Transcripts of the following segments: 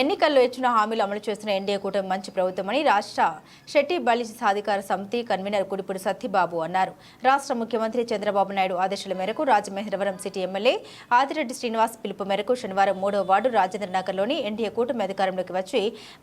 ఎన్నికల్లో ఇచ్చిన హామీలు అమలు చేస్తున్న ఎన్డీఏ కూటమి మంచి ప్రభుత్వమని రాష్ట్ర శెట్టి బలిజ సాధికార సమితి కన్వీనర్ కుడిపూడి సత్యబాబు అన్నారు. రాష్ట్ర ముఖ్యమంత్రి చంద్రబాబు నాయుడు ఆదేశాల మేరకు రాజమహేంద్రవరం సిటీ ఎమ్మెల్యే ఆదిరెడ్డి శ్రీనివాస్ పిలుపు మేరకు శనివారం మూడో వార్డు రాజేంద్రనగర్లోని ఎన్డీఏ కూటమి అధికారంలోకి వచ్చి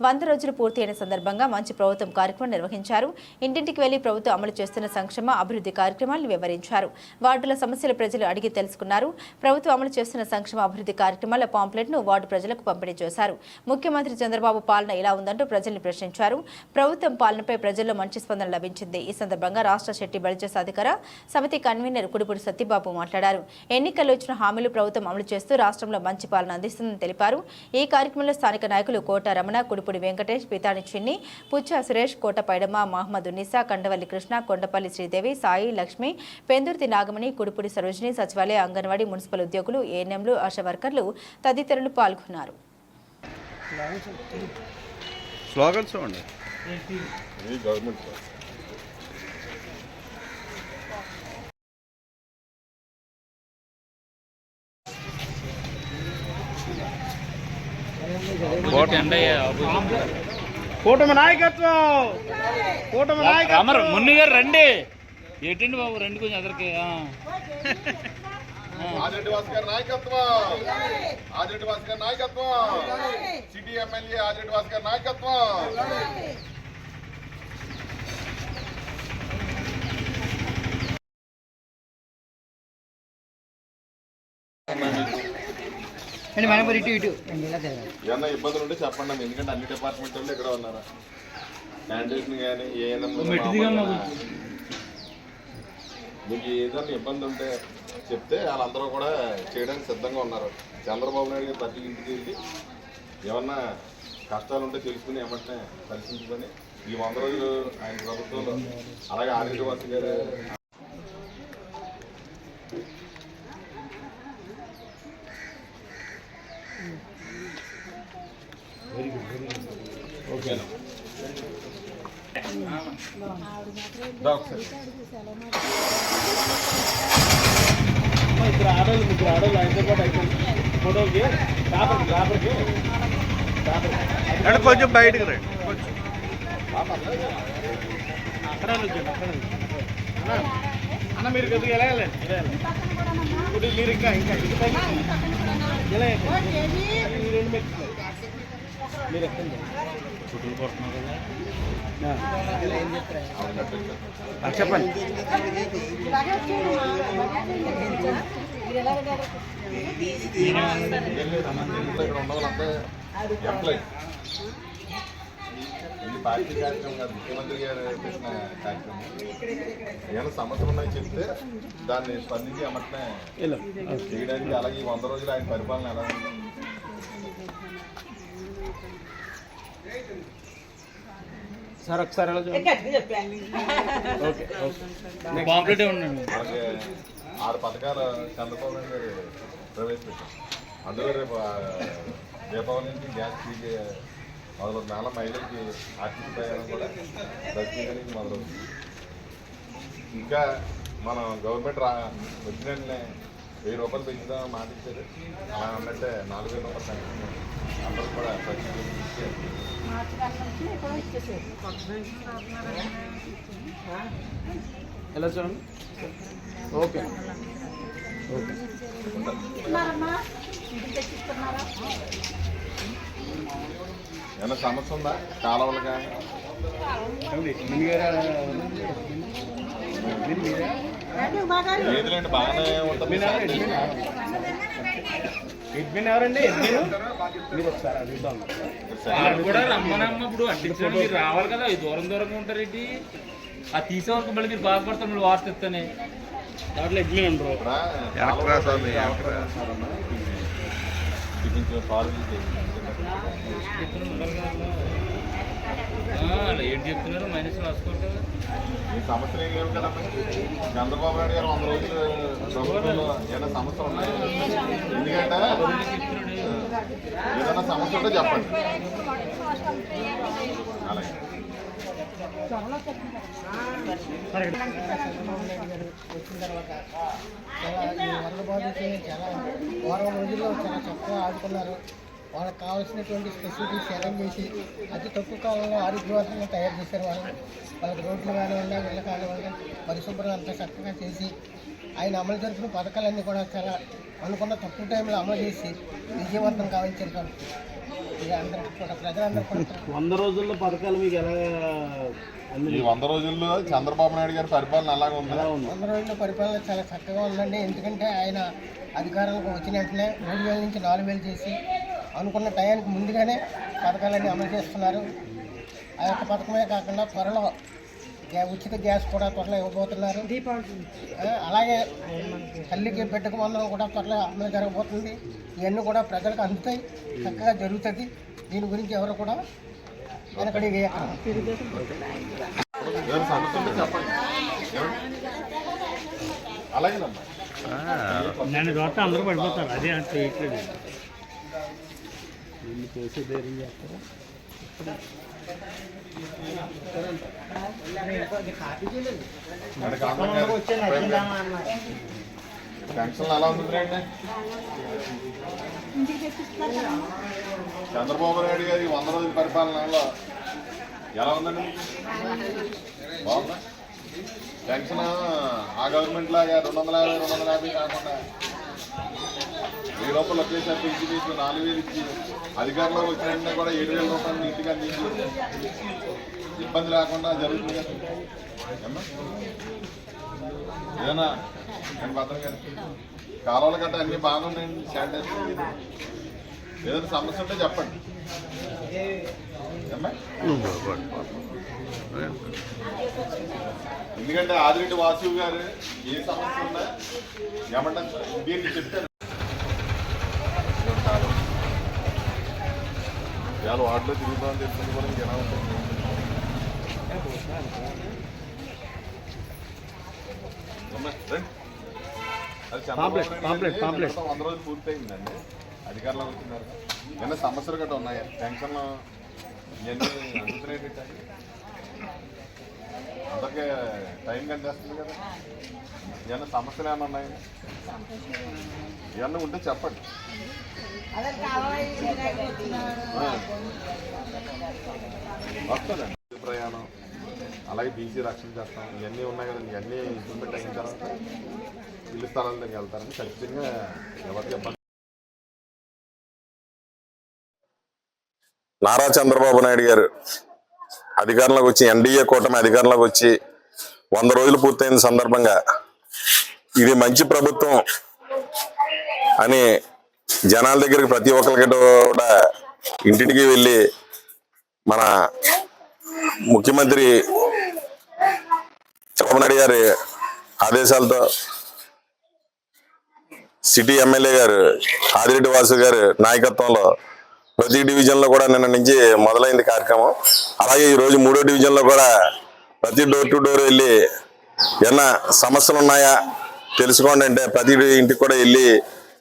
వంద రోజులు పూర్తయిన సందర్భంగా మంచి ప్రభుత్వం కార్యక్రమం నిర్వహించారు. ఇంటింటికి వెళ్ళి ప్రభుత్వం అమలు చేస్తున్న సంక్షేమ అభివృద్ధి కార్యక్రమాలను వివరించారు. వార్డుల సమస్యలు ప్రజలు అడిగి తెలుసుకున్నారు. ప్రభుత్వం అమలు చేస్తున్న సంక్షేమ అభివృద్ధి కార్యక్రమాల పాంప్లెట్ను వార్డు ప్రజలకు పంపిణీ చేశారు. ముఖ్యమంత్రి చంద్రబాబు పాలన ఇలా ఉందంటూ ప్రజల్ని ప్రశ్నించారు. ప్రభుత్వం పాలనపై ప్రజల్లో మంచి స్పందన లభించింది. ఈ సందర్భంగా రాష్ట్ర శెట్టి బలిజ సాధికార సమితి కన్వీనర్ కుడిపూడి సత్యబాబు మాట్లాడారు. ఎన్నికల్లో ఇచ్చిన హామీలు ప్రభుత్వం అమలు చేస్తూ రాష్ట్రంలో మంచి పాలన అందిస్తుందని తెలిపారు. ఈ కార్యక్రమంలో స్థానిక నాయకులు కోట రమణ కుడిపూడి వెంకటేష్ పితాని చిన్ని పుచ్చ సురేష్ కోట పైడమ్మ మహమ్మద్ ఉన్నీసా కండవల్లి కృష్ణ కొండపల్లి శ్రీదేవి సాయి లక్ష్మి పెందుర్తి నాగమణి కుడిపూడి సరోజిని సచివాలయ అంగన్వాడీ మున్సిపల్ ఉద్యోగులు ఏఎన్ఎంలు ఆశా వర్కర్లు తదితరులు పాల్గొన్నారు. స్లోగన్స్ చూడండి గవర్నమెంట్ కూటమి నాయకత్వం! కూటమి నాయకత్వం! మున్ని గారు రండి. ఏంటండి బాబు? రండి కొంచెం ఎదరికి. ఆ. ఆదిరెడ్డి వాసు గారి నాయకత్వం. ఆదిరెడ్డి వాసు గారి నాయకత్వం. సిటీ ఎమ్మెల్యే ఆదిరెడ్డి వాసు గారి నాయకత్వం ఇటు ఇటు. ఏమన్నా ఇబ్బందులు ఉంటే చెప్పండి. ఎందుకంటే అన్ని డిపార్ట్మెంట్ వాళ్ళు ఇక్కడ ఉన్నారు? శానిటేషన్ కానీ దిగమ్మా మీకు ఏదైనా ఇబ్బంది ఉంటే చెప్తే వాళ్ళందరూ కూడా చేయడానికి సిద్ధంగా ఉన్నారు. చంద్రబాబు నాయుడు గారు ప్రతి ఇంటికి వెళ్ళి ఏమన్నా కష్టాలు ఉంటే తెలుసుకుని ఏమంటే పరిశీలించుకొని ఈ వంద రోజులు ఆయన ప్రభుత్వంలో అలాగే ఆరోగ్యవాసి గారు ఓకేనా ఇద్దరు ఆడోళ్ళు ముగ్గురు ఆడోళ్ళు ఆయనతో పాటు అయిపోయింది ఫోటోకి పేపర్కి పేపర్కి అంటే కొంచెం బయటకు రండి కొంచెం. అక్కడ వచ్చాను అక్కడ అన్న అన్న మీరు కొద్దిగా ఎలా వెళ్ళండి. కొద్దిగా మీరు ఇంకా ఇంకా. ఈ రెండు మెట్లు. మీరు ఎక్కండి చెప్పండి ఇక్కడ ఉన్న వాళ్ళంతా ఎంప్లాయ్ ఇది పార్టీ కార్యక్రమం కాదు ముఖ్యమంత్రి గారు చేసిన కార్యక్రమం ఏమైనా సమస్యలు ఉన్నాయి చెప్తే దాన్ని స్పందించి అమ్మటనే వెళ్ళు చేయడానికి అలాగే ఈ వంద రోజులు ఆయన పరిపాలన ఎలా సార్ ఒకసారి ఆరు పథకాలు చంద్రబాబు నాయుడు గారు ప్రవేశపెట్టారు. అందులో రేపు దీపావళి నుంచి గ్యాస్ ఫ్రీ మొదలు నెల మహిళలకి ఆర్థిక ప్రయాణం కూడా దర్శించడానికి మొదలవుతుంది. ఇంకా మనం గవర్నమెంట్ రా వచ్చిన వెయ్యి రూపాయలు పెంచుదాం మాట ఇచ్చారు అలా అన్నట్టే నాలుగు వేల రూపాయలు పెంచుతున్నాం అందరూ కూడా ఎలా చూడండి? ఓకే. ఓకే. ఏమైనా సమస్య ఉందా? కాలువలు కానీ లేదులేండి బాగానే ఉంటుంది ఎడ్మిన్? ఎవరండి? ఎడ్మిన్? మీరు ఒకసారి అడుగుతాం వాళ్ళు కూడా రమ్మనమ్మ ఇప్పుడు మీరు రావాలి కదా ఈ దూరం దూరంగా ఉంటారేంటి ఆ తీసే వరకు మళ్ళీ మీరు బాధపడతారు మీరు వార్త ఇస్తానే దాంట్లో ఎడ్మిన్ ఉండరు ఏంటి చెప్తున్నారు? మైనస్ కదా ఈ ఏం చంద్రబాబు నాయుడు గారు వంద రోజులు ప్రభుత్వంలో ఏమైనా సమస్యలు ఉన్నాయి? ఎందుకంటే ఏదైనా సమస్య ఉంటే చెప్పండి. అలాగే. వచ్చిన తర్వాత చాలా వరద చాలా వారం రోజుల్లో చాలా చక్కగా ఆదుకున్నారు వాళ్ళకి కావాల్సినటువంటి ఫెసిలిటీస్ అరేంజ్ చేసి అతి తక్కువ కాలంలో ఆరోగ్యవంతంగా తయారు చేశారు వాళ్ళు. వాళ్ళకి రోడ్లు కానివ్వండి ఇళ్ళ కానివ్వండి పరిశుభ్రం అంతా చక్కగా చేసి ఆయన అమలు జరిపిన పథకాలన్నీ కూడా చాలా అనుకున్న తక్కువ టైంలో అమలు చేసి విజయవంతం కావించారు. కాబట్టి వంద రోజుల్లో పథకాలు మీకు ఎలా ఈ వంద రోజుల్లో చంద్రబాబు నాయుడు గారి పరిపాలన ఎలాగ ఉంది. వంద రోజుల పరిపాలన చాలా చక్కగా ఉందండి. ఎందుకంటే ఆయన అధికారంలోకి వచ్చిన వెంటనే మూడు వేల నుంచి నాలుగు వేలు చేసి అనుకున్న టయానికి ముందుగానే పథకాలన్నీ అమలు చేస్తున్నారు. ఆ యొక్క పథకమే కాకుండా త్వరలో గ్యా- ఉచిత గ్యాస్ కూడా త్వరలో ఇవ్వబోతున్నారు. అలాగే తల్లికి బిడ్డకు మందం కూడా త్వరలో అమలు జరగబోతుంది. ఇవన్నీ కూడా ప్రజలకు అందుతాయి. చక్కగా జరుగుతుంది. దీని గురించి ఎవరు కూడా వెనకడి వేయకండి. ఏదైనా అలాగేనమ్మా నన్ను చూస్తే అందరూ పడిపోతారు. అదే అంటే చేయట్లేదు వీళ్ళు చేసే ధైర్యం చేస్తారా? పెన్షన్ ఎలా ఉంది చంద్రబాబు నాయుడు గారి వంద రోజుల పరిపాలనలో ఎలా ఉందండి? బాగుందా పెన్షన్ ఆ గవర్నమెంట్ లాగా రెండు వందల యాభై రెండు వందల యాభై కాకుండా ఈ లోపల ఒకేసారి పెంచి మీకు నాలుగు వేలు ఇచ్చి అధికారంలోకి వచ్చిన వెంటనే కూడా ఏడు వేల రూపాయలు ఇంటికి అందించి ఇబ్బంది లేకుండా జరుగుతుంది. కదా ఏదైనా నేను భద్రం గారు? కాలువల గట్ట అన్ని బాగానే ఉన్నాయండి శానిటైజర్ ఏదైనా సమస్య ఉంటే చెప్పండి. ఎందుకంటే ఆదిరెడ్డి వాసు గారు ఏ సమస్య ఉన్నా ఏమంటారు దీన్ని చెప్తారు ఇవాళ వార్డులో తిరుగుతామని తెలిసింది కూడా ఇంకెలా ఉంటుంది వంద రోజులు పూర్తయిందండి అధికారంలో వచ్చినారు ఏమైనా సమస్యలు గట్రా ఉన్నాయా పెన్షన్లు ఇవన్నీ అందుతున్నాయి అందరికీ టైం కనిపిస్తుంది కదా. ఏమన్నా సమస్యలు ఏమైనా ఉన్నాయి? ఏమన్నా ఉంటే చెప్పండి. వస్తుందండి ప్రయాణం అలాగే బీసీ రక్షణ చేస్తాం. ఇవన్నీ ఉన్నాయి కదండి. ఇవన్నీ ఇంప్లిమెంట్ అయిన తర్వాత ఇల్లు స్థలాల దగ్గరికి వెళ్తారని ఖచ్చితంగా ఎవరికి ఇబ్బంది నారా చంద్రబాబు నాయుడు గారు అధికారంలోకి వచ్చి ఎన్డీఏ కూటమి అధికారంలోకి వచ్చి వంద రోజులు పూర్తయిన సందర్భంగా ఇది మంచి ప్రభుత్వం అని జనాల దగ్గరికి ప్రతి ఒక్కరికి కూడా ఇంటింటికి వెళ్ళి మన ముఖ్యమంత్రి చంద్రబాబు గారి ఆదేశాలతో సిటీ ఎమ్మెల్యే గారు ఆదిరెడ్డి వాసు గారి నాయకత్వంలో ప్రతి డివిజన్లో కూడా నిన్న నుంచి మొదలైంది కార్యక్రమం. అలాగే ఈ రోజు మూడో డివిజన్లో కూడా ప్రతి డోర్ టు డోర్ వెళ్ళి ఏమన్నా సమస్యలు ఉన్నాయా? తెలుసుకోండి అంటే ప్రతి ఇంటికి కూడా వెళ్ళి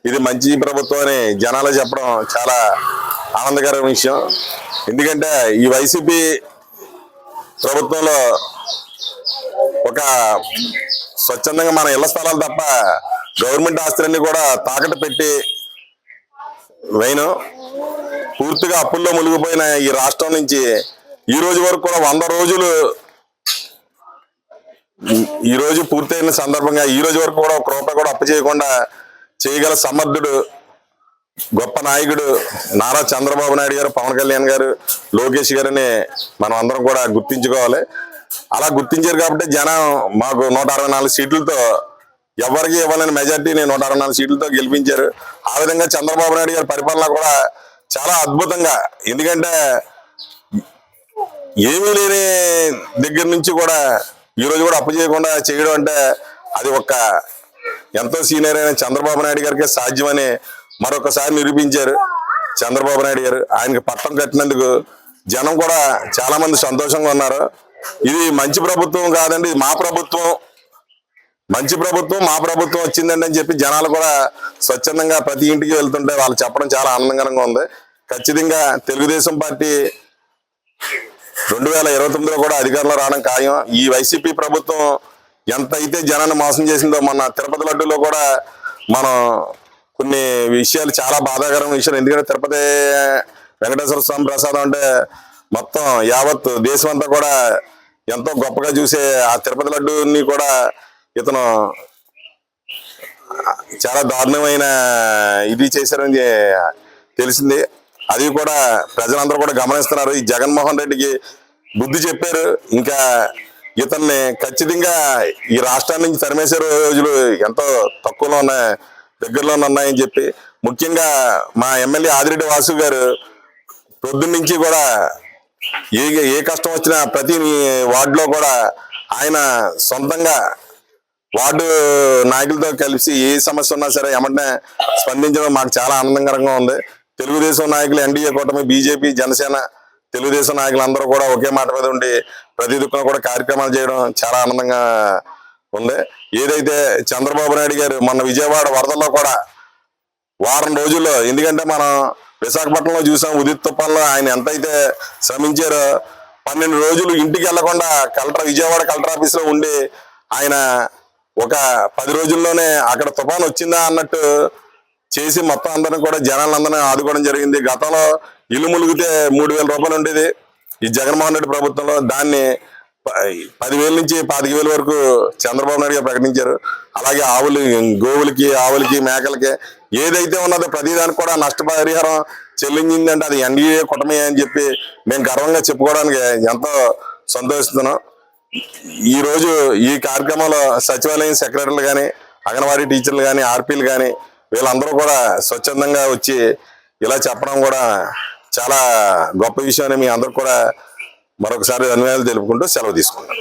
ఇది మంచి ప్రభుత్వం అని జనాలు చెప్పడం చాలా ఆనందకరమైన విషయం. ఎందుకంటే ఈ వైసీపీ ప్రభుత్వంలో ఒక స్వచ్ఛందంగా మన ఇళ్ళ స్థలాలు తప్ప గవర్నమెంట్ ఆస్తులన్నీ కూడా తాకట్టు పెట్టి వైన్ పూర్తిగా అప్పుల్లో మునిగిపోయిన ఈ రాష్ట్రం నుంచి ఈ రోజు వరకు కూడా వంద రోజులు ఈ- రోజు పూర్తయిన సందర్భంగా ఈ రోజు వరకు కూడా ఒక రూపాయి కూడా అప్పు చేయకుండా చేయగల సమర్థుడు గొప్ప నాయకుడు నారా చంద్రబాబు నాయుడు గారు పవన్ కళ్యాణ్ గారు లోకేష్ గారిని మనం అందరం కూడా గుర్తించుకోవాలి. అలా గుర్తించారు కాబట్టి జనం మాకు నూట అరవై నాలుగు సీట్లతో ఎవరికి ఇవ్వాలని మెజార్టీని నూట అరవై నాలుగు సీట్లతో గెలిపించారు. ఆ విధంగా చంద్రబాబు నాయుడు గారి పరిపాలన కూడా చాలా అద్భుతంగా. ఎందుకంటే ఏమీ లేని దగ్గర నుంచి కూడా ఈరోజు కూడా అప్పు చేయకుండా చేయడం అంటే అది ఒక ఎంతో సీనియర్ అయిన చంద్రబాబు నాయుడు గారికి సాధ్యమని మరొకసారి నిరూపించారు చంద్రబాబు నాయుడు గారు. ఆయనకి పట్టం కట్టినందుకు జనం కూడా చాలా మంది సంతోషంగా ఉన్నారు. ఇది మంచి ప్రభుత్వం కాదండి ఇది మా ప్రభుత్వం. మంచి ప్రభుత్వం మా ప్రభుత్వం వచ్చిందండి అని చెప్పి జనాలు కూడా స్వచ్ఛందంగా ప్రతి ఇంటికి వెళ్తుంటే వాళ్ళు చెప్పడం చాలా ఆనందకరంగా ఉంది. ఖచ్చితంగా తెలుగుదేశం పార్టీ రెండు వేల ఇరవై తొమ్మిదిలో కూడా అధికారంలో రావడం ఖాయం. ఈ వైసీపీ ప్రభుత్వం ఎంత అయితే జనాన్ని మోసం చేసిందో మన తిరుపతి లడ్డూలో కూడా మనం కొన్ని విషయాలు చాలా బాధాకరమైన విషయాలు. ఎందుకంటే తిరుపతి వెంకటేశ్వర స్వామి ప్రసాదం అంటే మొత్తం యావత్ దేశం అంతా కూడా ఎంతో గొప్పగా చూసే ఆ తిరుపతి లడ్డూని కూడా ఇతను చాలా దారుణమైన ఇది చేశారని తెలిసింది. అది కూడా ప్రజలందరూ కూడా గమనిస్తున్నారు. ఈ జగన్మోహన్ రెడ్డికి బుద్ధి చెప్పారు. ఇంకా ఇతన్ని ఖచ్చితంగా ఈ రాష్ట్రాన్ని నుంచి తరిమేసే రోజులు ఎంతో తక్కువలో ఉన్నాయి దగ్గరలోనే ఉన్నాయని చెప్పి. ముఖ్యంగా మా ఎమ్మెల్యే ఆదిరెడ్డి వాసు గారు పొద్దున్నీ కూడా ఏ ఏ కష్టం వచ్చినా ప్రతి వార్డులో కూడా ఆయన సొంతంగా వార్డు నాయకులతో కలిసి ఏ సమస్య ఉన్నా సరే ఏమంటే స్పందించడం మాకు చాలా ఆనందకరంగా ఉంది. తెలుగుదేశం నాయకులు ఎన్డీఏ కూటమి బీజేపీ జనసేన తెలుగుదేశం నాయకులు అందరూ కూడా ఒకే మాట మీద ఉండి ప్రతి దుఃఖం కూడా కార్యక్రమాలు చేయడం చాలా ఆనందంగా ఉంది. ఏదైతే చంద్రబాబు నాయుడు గారు మొన్న విజయవాడ వరదల్లో కూడా వారం రోజుల్లో ఎందుకంటే మనం విశాఖపట్నంలో చూసాం ఉదిత్ తుఫాన్లో ఆయన ఎంతైతే శ్రమించారో పన్నెండు రోజులు ఇంటికి వెళ్ళకుండా కలెక్టర్ విజయవాడ కలెక్టర్ ఆఫీస్లో ఉండి ఆయన ఒక పది రోజుల్లోనే అక్కడ తుఫాన్ వచ్చిందా అన్నట్టు చేసి మొత్తం అందరం కూడా జనాలందరినీ ఆదుకోవడం జరిగింది. గతంలో ఇల్లు ములిగితే మూడు వేల రూపాయలు ఉండేది. ఈ జగన్మోహన్ రెడ్డి ప్రభుత్వంలో దాన్ని పదివేల నుంచి పాతిక వేల వరకు చంద్రబాబు నాయుడు గారు ప్రకటించారు. అలాగే ఆవులు గోవులకి ఆవులకి మేకలకి ఏదైతే ఉన్నదో ప్రతిదానికి కూడా నష్టపరిహారం చెల్లించిందంటే అది ఎన్డీఏ కుటుంబమే అని చెప్పి మేము గర్వంగా చెప్పుకోవడానికి ఎంతో సంతోషిస్తున్నాం. ఈ రోజు ఈ కార్యక్రమంలో సచివాలయం సెక్రటరీలు కానీ అంగన్వాడీ టీచర్లు కానీ ఆర్పీలు కానీ వీళ్ళందరూ కూడా స్వచ్ఛందంగా వచ్చి ఇలా చెప్పడం కూడా చాలా గొప్ప విషయం అని మీ అందరూ కూడా మరొకసారి ధన్యవాదాలు తెలుపుకుంటూ సెలవు తీసుకుంటాం